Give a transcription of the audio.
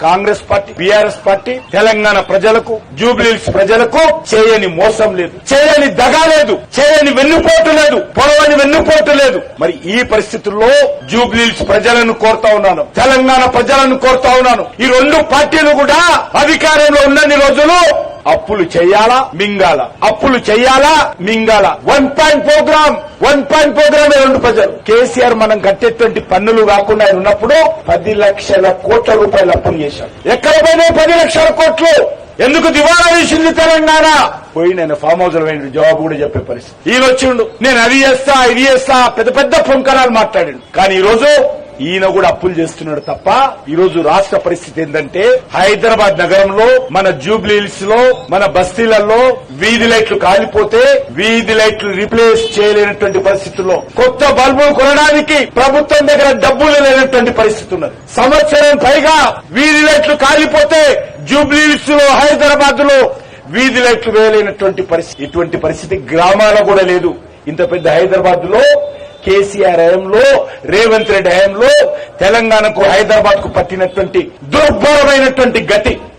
Congress party BRS party Telangana ప్రజలకు జూబ్లీస్ ప్రజలకు చేయని మోసం లేదు. చేయని దగా లేదు. చేయని వెన్నుపోటు లేదు. పొడవని వెన్నుపోటు లేదు. మరి ఈ పరిస్థితుల్లో జూబ్లీస్ ప్రజలను కోరుతా ఉన్నాను. తెలంగాణ ప్రజలను కోరుతా ఉన్నాను. ఈ రెండు పార్టీలు కూడా అధికారంలో ఉన్నన్ని రోజులు అప్పులు చేయాలా? మింగాల? అప్పులు చేయాలా? మింగాల? One point programme one point programme రెండు ప్రజలు. కేసీఆర్ మనం కట్టేటువంటి పన్నులు కాకుండా ఆయన ఉన్నప్పుడు పది లక్షల కోట్ల రూపాయలు అప్పులు చేశాడు. ఎక్కడ పోయినాయి పది లక్షల కోట్లు? ఎందుకు దివాలా వేసింది తెలంగాణ? పోయి నేను ఫామ్ హౌస్లో జవాబు కూడా చెప్పే పరిస్థితి. ఈయన వచ్చిండు. నేను అది చేస్తా ఇది చేస్తా పెద్ద పెద్ద పొంకరాలు మాట్లాడిండు. కానీ ఈ రోజు ఈయన కూడా అప్పులు చేస్తున్నాడు తప్ప ఈ రోజు రాష్ట్ర పరిస్థితి ఏంటంటే హైదరాబాద్ నగరంలో మన జూబ్లీహిల్స్లో మన బస్తీలలో వీధి లైట్లు కాలిపోతే వీధి లైట్లు రీప్లేస్ చేయలేనటువంటి పరిస్థితుల్లో కొత్త బల్బులు కొనడానికి ప్రభుత్వం దగ్గర డబ్బులు లేనటువంటి పరిస్థితి ఉన్నది. సంవత్సరం పైగా వీధి లైట్లు కాలిపోతే జూబ్లీహిల్స్లో హైదరాబాద్లో వీధి లైట్లు వేయలేనటువంటి పరిస్థితి. ఇటువంటి పరిస్థితి గ్రామాల కూడా లేదు. ఇంత పెద్ద హైదరాబాద్లో కేసీఆర్ హయాంలో రేవంత్ రెడ్డి హయాంలో తెలంగాణకు హైదరాబాద్కు పట్టినటువంటి దుర్భరమైనటువంటి గతి.